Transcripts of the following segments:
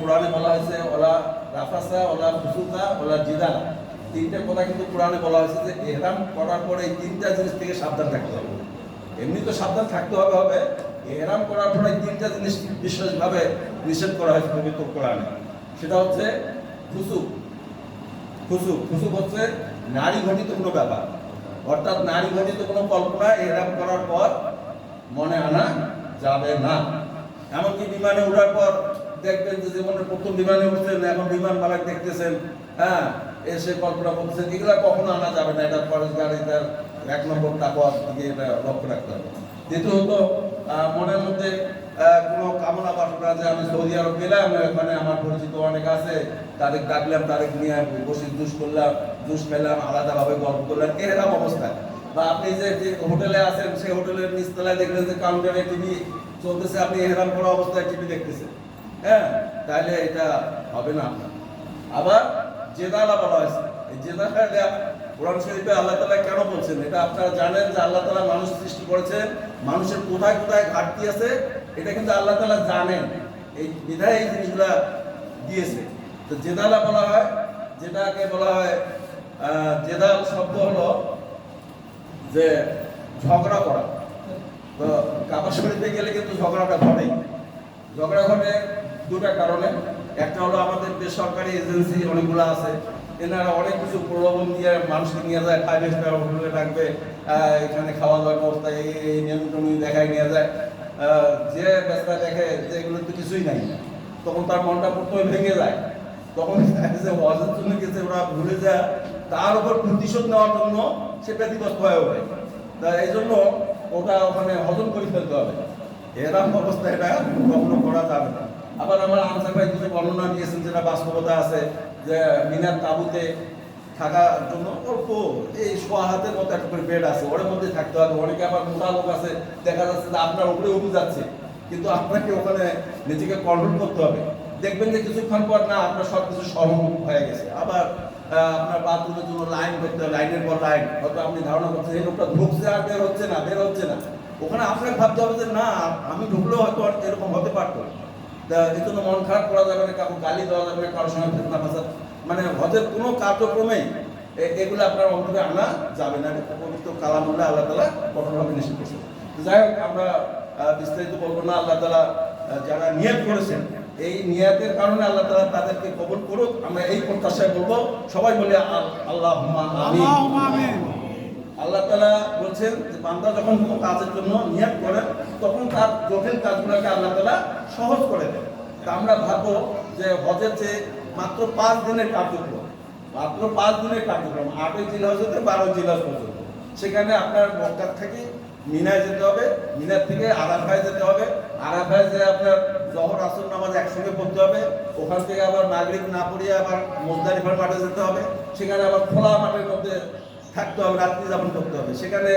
কোরআনে বলা হয়েছে, ওলা রাফাসা, ওলা ফুসুকা, ওলা জিদা তিনটে কথা কিন্তু কোরআনে বলা হয়েছে যে এহরাম করার পরে এই তিনটা জিনিস থেকে সাবধান থাকতে হবে। এমনি তো সাবধান থাকতে হবে হবে। এহরাম করার পরে তিনটা জিনিস বিশেষভাবে নিষেধ করা হয়েছে পবিত্র কোরআনে। সেটা হচ্ছে ফুসুক। ফুসুক ফুসুক হচ্ছে নারী ঘটিত কোনো ব্যাপার। অর্থাৎ নারী ঘটিত কোনো কল্পনা এহরাম করার পর মনে আনা যাবে না। এমনকি বিমানে ওঠার পর দেখবেন যে জীবনের প্রথম বিমানে উঠছেন, এখন বিমান মালাক দেখতেছেন হ্যাঁ এসে কল্পনা করতেছেন, এগুলা কখনো আনা যাবে না, এটা পরেশগার এটার এক নম্বর তাকওয়ার দিকে এটা লক্ষ্য রাখতে হবে। দ্বিতীয়ত মনের মধ্যে কোনো কামনা বাসনা যে আমি সৌদি আরব গেলাম, ওখানে আমার পরিচিত অনেক আছে, তাদের ডাকলাম, তাদের নিয়ে বসে জুস করলাম, জুস খেলাম আলাদাভাবে গল্প করলাম, এরকম অবস্থা। বা আপনি যে যে হোটেলে আছেন, সেই হোটেলের নিচতলায় দেখলেন যে কাউন্টারে টিভি চলতেছে, আপনি এহরাম করা অবস্থায় টিভি দেখতেছেন। হ্যাঁ তাহলে এটা হবে না আবার জেদালা বলা হয়েছে, এই জেদালা কোরআন শরীফে আল্লাহ তালা কেন বলছেন? এটা আপনারা জানেন যে আল্লাহ তালা মানুষ সৃষ্টি করেছেন, মানুষের কোথায় কোথায় ঘাটতি আছে, এটা কিন্তু আল্লাহ তালা জানেন। এই বিধায় এই জিনিসগুলা দিয়েছে। তো জেদালা বলা হয়, যেটাকে বলা হয় জেদাল শব্দ হলো যে ঝগড়া করা। তো কাবা শরীফে গেলে কিন্তু ঝগড়াটা ঘটে ঝগড়া ঘটে দুটা কারণে। একটা হলো আমাদের বেসরকারি এজেন্সি অনেকগুলো আছে। এনারা অনেক কিছু প্রলোভন দিয়ে মানুষকে নিয়ে যায় ফাইভ স্টার হোটেলে থাকবে এখানে খাওয়া দাওয়ার ব্যবস্থা, এই টুমি দেখায় নিয়ে যায় যে ব্যবসা দেখে যে এগুলো তো কিছুই নাই। তখন তার মনটা প্রথমে ভেঙে যায়। তখন যে হজের জন্য গেছে, ওরা ভুলে যায়। তার উপর প্রতিশোধ নেওয়ার জন্য সে ব্যতিগ্রস্ত হয়ে ওঠে। তা এই জন্য ওটা ওখানে হজম করে ফেলতে হবে। এরকম অবস্থা, এটা কখনো করা যাবে না। আবার আমার আনসার ভাই কিছু বর্ণনা দিয়েছেন যেটা বাস্তবতা আছে যে মিনার তাবুতে থাকার জন্য অল্প এই সোয়া হাতের মতো একটা করে বেড আছে, ওর মধ্যে থাকতে হবে। অনেকে আবার মোটা লোক আছে, দেখা যাচ্ছে যে আপনার উপরে উঠে যাচ্ছে। কিন্তু আপনাকে ওখানে নিজেকে কন্ট্রোল করতে হবে। দেখবেন যে কিছুক্ষণ পর না, আপনার সব কিছু সর্বমুখ হয়ে গেছে। আবার আপনার বাথরুমের জন্য লাইন করতে হবে লাইনের পর লাইন হয়তো আপনি ধারণা করছেন, এই লোকটা ঢুকছে আর বের হচ্ছে না, বের হচ্ছে না। ওখানে আপনাকে ভাবতে হবে যে, না, আমি ঢুকলেও হয়তো এরকম হতে পারতো তা জন্য মন খারাপ করা যাবে না, কাউকে গালি দেওয়া যাবে না, কারোর সঙ্গে ফেতনা ফাসাদ মানে হজের কোনো কার্যক্রমেই এ- এগুলো আপনার অন্তরে আনা যাবে না। পবিত্র কালামুল্লাহ আল্লাহ তালা কঠোরভাবে নিষেধ করছে। যাই হোক, আমরা বিস্তারিত বলব না। আল্লাহ তালা যারা নিয়ত করেছেন, এই নিয়াতের কারণে আল্লাহ তালা তাদেরকে কবুল করুক। আমরা এই প্রত্যাশায় বলব, সবাই বলে আল- আল্লাহ আমিন। আল্লাহ তালা বলছেন যে বান্দা যখন কোনো কাজের জন্য নিয়াত করেন তখন তার জটিল কাজগুলোকে আল্লাহ তালা সহজ করে দেন। তা আমরা ভাববো যে হজের যে মাত্র পাঁচ দিনের কার্যক্রম, মাত্র পাঁচ দিনের কার্যক্রম, আটই জিলাস হতে বারো জিলাস পর্যন্ত। সেখানে আপনার মক্কার থেকে মিনায় যেতে হবে, মিনার থেকে আরাফায় যেতে হবে। আরাফায় যে আপনার জহর, আসর, নামাজ একসঙ্গে পড়তে হবে। ওখান থেকে আবার নাগরিক না পড়িয়ে আবার মুজদারিফার মাঠে যেতে হবে। সেখানে আবার খোলা মাঠের মধ্যে থাকতে হবে, রাত্রি যাপন করতে হবে। সেখানে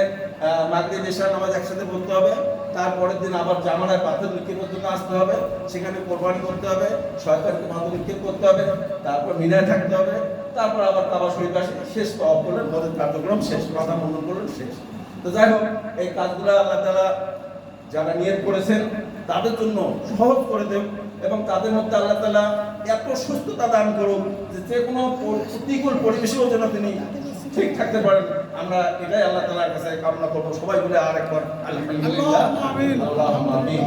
মাগরিব, এশার নামাজ একসাথে পড়তে হবে। তারপরের দিন আবার জামানায় পাথর নিক্ষেপের জন্য আসতে হবে। সেখানে কোরবানি করতে হবে সরকারকে পাথর নিক্ষেপ করতে হবে, তারপর মিনায় থাকতে হবে, তারপর আবার কাবা শরীফ আসে, শেষ পাওয়া করলেন মদের কার্যক্রম শেষ, মাথা মন্ডন করলেন, শেষ। তো যাই হোক, এই কাজগুলো আল্লাহ তালা যারা নিয়ত করেছেন, তাদের জন্য সহজ করে দেব এবং তাদের মধ্যে আল্লাহ তালা এত সুস্থতা দান করুন যে যে কোনো প্রতিকূল পরিবেশেও যেন তিনি ঠিক থাকতে পারেন। আমরা এটাই আল্লাহ তালার কাছে কামনা করব। সবাই বলে আর একবার আলহামদুলিল্লাহ আল্লাহ আমিন।